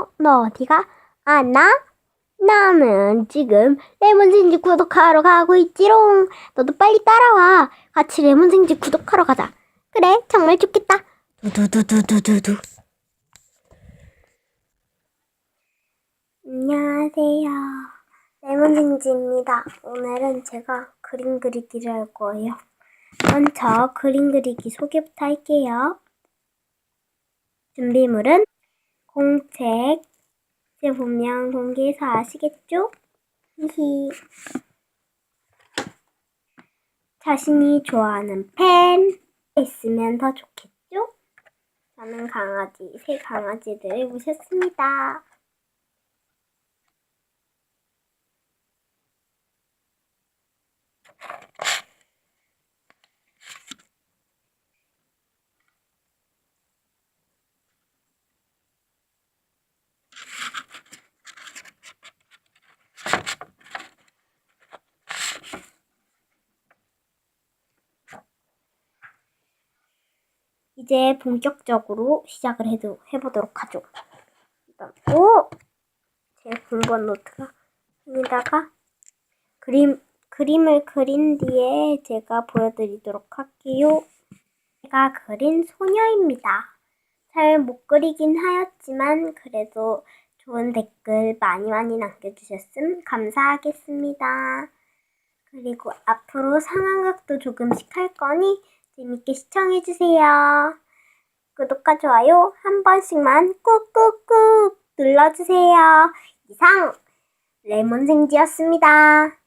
어, 너 어디가? 아, 나? 나는 지금 레몬생지 구독하러 가고 있지롱. 너도 빨리 따라와. 같이 레몬생지 구독하러 가자. 그래, 정말 좋겠다. 두두두두두두두. 안녕하세요. 레몬생지입니다. 오늘은 제가 그림 그리기를 할 거예요. 먼저 그림 그리기 소개부터 할게요. 준비물은 공책, 이제 보면 공개해서 아시겠죠? 히히. 자신이 좋아하는 펜 있으면 더 좋겠죠? 저는 강아지, 새 강아지들을 모셨습니다. 이제 본격적으로 시작을 해도, 해보도록 하죠. 오! 제 공부한 노트가, 여기다가 그림, 그림을 그린 뒤에 제가 보여드리도록 할게요. 제가 그린 소녀입니다. 잘 못 그리긴 하였지만, 그래도 좋은 댓글 많이 많이 남겨주셨음 감사하겠습니다. 그리고 앞으로 상황극도 조금씩 할 거니 재밌게 시청해주세요. 구독과 좋아요 한 번씩만 꾹꾹꾹 눌러주세요. 이상 레몬생지였습니다.